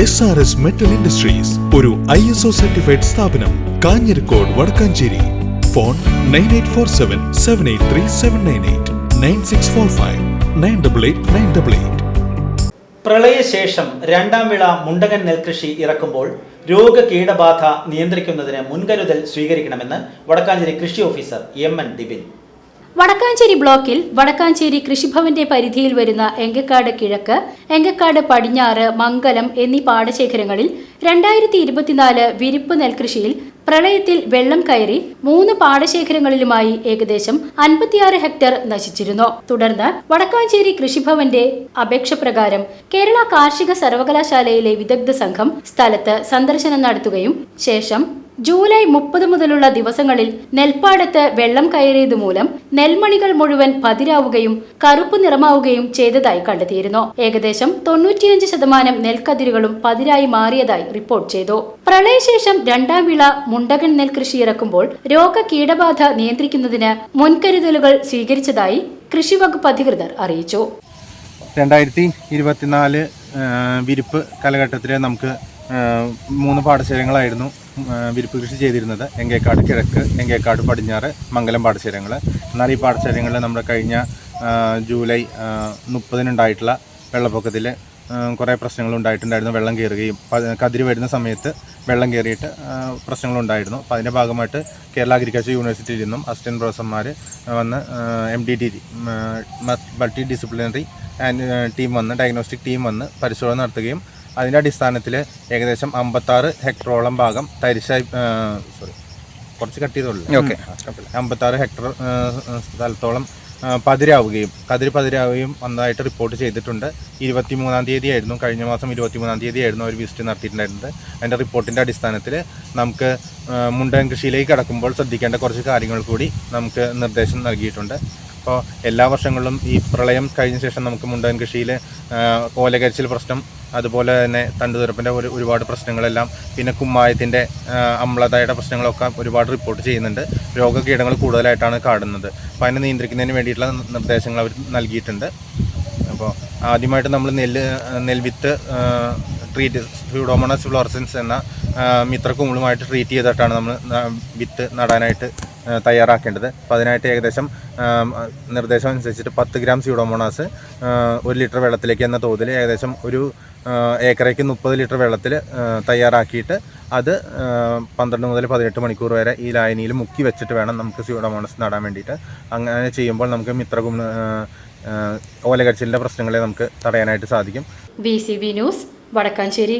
S R S metal industries ഒരു I S O certified സ്ഥാപനം Kanjirakode Vadakkanchery. Phone nine eight four seven seven eight three seven nine eight nine six four five nine double eight nine double eight പ്രളയശേഷം രണ്ടാം വിള മുണ്ടകൻ നെൽകൃഷി ഇറക്കുമ്പോൾ രോഗ കീടബാധ നിയന്ത്രിക്കുന്നതിന് മുൻകരുതൽ സ്വീകരിക്കണമെന്ന് വടക്കാഞ്ചേരി കൃഷി officer M N Dibin Vadakkanchery ബ്ലോക്കിൽ വടക്കാഞ്ചേരി കൃഷിഭവന്റെ പരിധിയിൽ വരുന്ന എങ്കക്കാട് കിഴക്ക് എങ്കക്കാട് പടിഞ്ഞാറ് മംഗലം എന്നീ പാടശേഖരങ്ങളിൽ രണ്ടായിരത്തി ഇരുപത്തിനാല് വിരിപ്പ് നെൽകൃഷിയിൽ പ്രളയത്തിൽ വെള്ളം കയറി മൂന്ന് പാടശേഖരങ്ങളിലുമായി ഏകദേശം അൻപത്തിയാറ് ഹെക്ടർ നശിച്ചിരുന്നു. തുടർന്ന് വടക്കാഞ്ചേരി കൃഷിഭവന്റെ അപേക്ഷ പ്രകാരം കേരള കാർഷിക സർവകലാശാലയിലെ വിദഗ്ധ സംഘം സ്ഥലത്ത് സന്ദർശനം നടത്തുകയും ശേഷം ജൂലൈ മുപ്പത് മുതലുള്ള ദിവസങ്ങളിൽ നെൽപ്പാടത്ത് വെള്ളം കയറിയത് മൂലം നെൽമണികൾ മുഴുവൻ പതിരാവുകയും കറുപ്പ് നിറമാവുകയും ചെയ്തതായി കണ്ടെത്തിയിരുന്നു. ഏകദേശം തൊണ്ണൂറ്റിയഞ്ച് ശതമാനം നെൽക്കതിരുകളും പതിരായി മാറിയതായി റിപ്പോർട്ട് ചെയ്തു. പ്രളയശേഷം രണ്ടാം വിള മുണ്ടകൻ നെൽകൃഷി ഇറക്കുമ്പോൾ രോഗ കീടബാധ നിയന്ത്രിക്കുന്നതിന് മുൻകരുതലുകൾ സ്വീകരിച്ചതായി കൃഷി വകുപ്പ് അധികൃതർ അറിയിച്ചു. രണ്ടായിരത്തി ഇരുപത്തിനാല് വിരിപ്പ് കാലഘട്ടത്തിൽ നമുക്ക് മൂന്ന് പാടശേഖരങ്ങളായിരുന്നു. വിരിപ്പ് കൃഷി ചെയ്തിരുന്നത് എങ്കേക്കാട് കിഴക്ക് എങ്കേക്കാട് പടിഞ്ഞാറ് മംഗലം പാടശേഖരങ്ങൾ എന്നാൽ ഈ പാടശേഖരങ്ങളിൽ നമ്മുടെ കഴിഞ്ഞ ജൂലൈ മുപ്പതിനുണ്ടായിട്ടുള്ള വെള്ളപ്പൊക്കത്തിൽ കുറേ പ്രശ്നങ്ങളുണ്ടായിട്ടുണ്ടായിരുന്നു വെള്ളം കയറുകയും കതിര് വരുന്ന സമയത്ത് വെള്ളം കയറിയിട്ട് പ്രശ്നങ്ങളുണ്ടായിരുന്നു അപ്പോൾ അതിന്റെ ഭാഗമായിട്ട് കേരള അഗ്രികൾച്ചർ യൂണിവേഴ്സിറ്റിയിൽ നിന്നും അസിസ്റ്റന്റ് പ്രൊഫസർമാർ വന്ന് M D T multi disciplinary and team വന്ന് ഡയഗ്നോസ്റ്റിക് ടീം വന്ന് പരിശോധന നടത്തുകയും അതിന്റെ അടിസ്ഥാനത്തിൽ ഏകദേശം അമ്പത്താറ് ഹെക്ടറോളം ഭാഗം തരിശായി സോറി കുറച്ച് കട്ട് ചെയ്തോളൂ. ഓക്കെ. അമ്പത്താറ് ഹെക്ടർ സ്ഥലത്തോളം പതിരാവുകയും കതിര് പതിരാവുകയും വന്നതായിട്ട് റിപ്പോർട്ട് ചെയ്തിട്ടുണ്ട്. ഇരുപത്തി മൂന്നാം തീയതി ആയിരുന്നു കഴിഞ്ഞ മാസം ഇരുപത്തി മൂന്നാം തീയതി ആയിരുന്നു ഒരു വിസിറ്റ് നടത്തിയിട്ടുണ്ടായിരുന്നത്. അതിന്റെ റിപ്പോർട്ടിന്റെ അടിസ്ഥാനത്തിൽ നമുക്ക് മുണ്ടൻ കൃഷിയിലേക്ക് കടക്കുമ്പോൾ ശ്രദ്ധിക്കേണ്ട കുറച്ച് കാര്യങ്ങൾ കൂടി നമുക്ക് നിർദ്ദേശം നൽകിയിട്ടുണ്ട്. അപ്പോൾ എല്ലാ വർഷങ്ങളിലും ഈ പ്രളയം കഴിഞ്ഞ ശേഷം നമുക്ക് മുണ്ടൻ കൃഷിയിൽ ഓലകരിച്ചിൽ പ്രശ്നം അതുപോലെ തന്നെ തണ്ടുതുരപ്പിന്റെ ഒരു ഒരുപാട് പ്രശ്നങ്ങളെല്ലാം പിന്നെ കുമ്മായത്തിന്റെ അമ്ലതയുടെ പ്രശ്നങ്ങളൊക്കെ ഒരുപാട് റിപ്പോർട്ട് ചെയ്യുന്നുണ്ട്. രോഗകീടങ്ങൾ കൂടുതലായിട്ടാണ് കാണുന്നത്. അപ്പോൾ അതിനെ നിയന്ത്രിക്കുന്നതിന് വേണ്ടിയിട്ടുള്ള നിർദ്ദേശങ്ങൾ അവർ നൽകിയിട്ടുണ്ട്. അപ്പോൾ ആദ്യമായിട്ട് നമ്മൾ നെല്ല് നെൽവിത്ത് ട്രീറ്റ് ഫ്യൂഡോമോണസ് ഫ്ലോറസൻസ് എന്ന മിത്രക്കുമിളുമായിട്ട് ട്രീറ്റ് ചെയ്തിട്ടാണ് നമ്മൾ വിത്ത് നടാനായിട്ട് തയ്യാറാക്കേണ്ടത്. അപ്പോൾ അതിനായിട്ട് ഏകദേശം നിർദ്ദേശം അനുസരിച്ചിട്ട് പത്ത് ഗ്രാം സ്യൂഡോമോണാസ് ഒരു ലിറ്റർ വെള്ളത്തിലേക്ക് എന്ന തോതിൽ ഏകദേശം ഒരു ഏക്കറേക്ക് മുപ്പത് ലിറ്റർ വെള്ളത്തിൽ തയ്യാറാക്കിയിട്ട് അത് പന്ത്രണ്ട് മുതൽ പതിനെട്ട് മണിക്കൂർ വരെ ഈ ലായനിയിൽ മുക്കി വെച്ചിട്ട് വേണം നമുക്ക് സ്യൂഡോമോണസ് നടാൻ വേണ്ടിയിട്ട്. അങ്ങനെ ചെയ്യുമ്പോൾ നമുക്ക് മിത്രകുമിൾ ഓലകച്ചിലിന്റെ പ്രശ്നങ്ങളെ നമുക്ക് തടയാനായിട്ട് സാധിക്കും. B news Vadakkanchery